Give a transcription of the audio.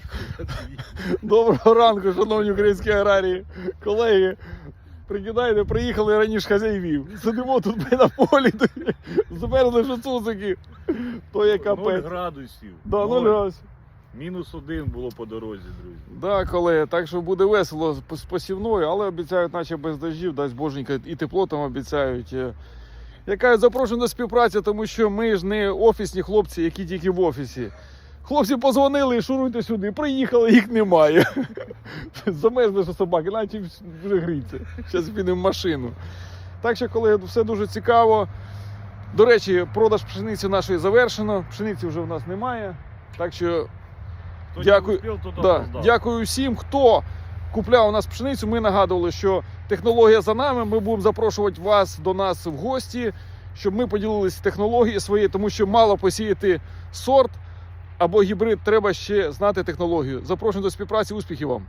Доброго ранку, шановні українські аграрії, колеги. Прикидайте, приїхали раніше хазяївів. Сидимо тут на полі, змерзли що цуцики. То є 0 градусів. Да, Ноль. ну раз. Мінус один було по дорозі, друзі. Да, колеги, так що буде весело з- посівною, але обіцяють, наче без дождів, дасть боженька, і тепло там обіцяють. Е, Яка запрошена до співпраці, тому що ми ж не офісні хлопці, які тільки в офісі. Хлопці позвонили, шуруйте сюди, приїхали, їх немає. Замерзли, що собаки, наче вже гріться. Зараз підемо в машину. Так що, колеги, все дуже цікаво. До речі, продаж пшениці нашої завершено. Пшениці вже в нас немає. Так що Хто Дякую. не успів, то Да, дякую всім, хто купляв у нас пшеницю. Ми нагадували, що технологія за нами. Ми будемо запрошувати вас до нас в гості, щоб ми поділилися технологією своєю, тому що мало посіяти сорт або гібрид, треба ще знати технологію. Запрошую до співпраці, успіхів вам!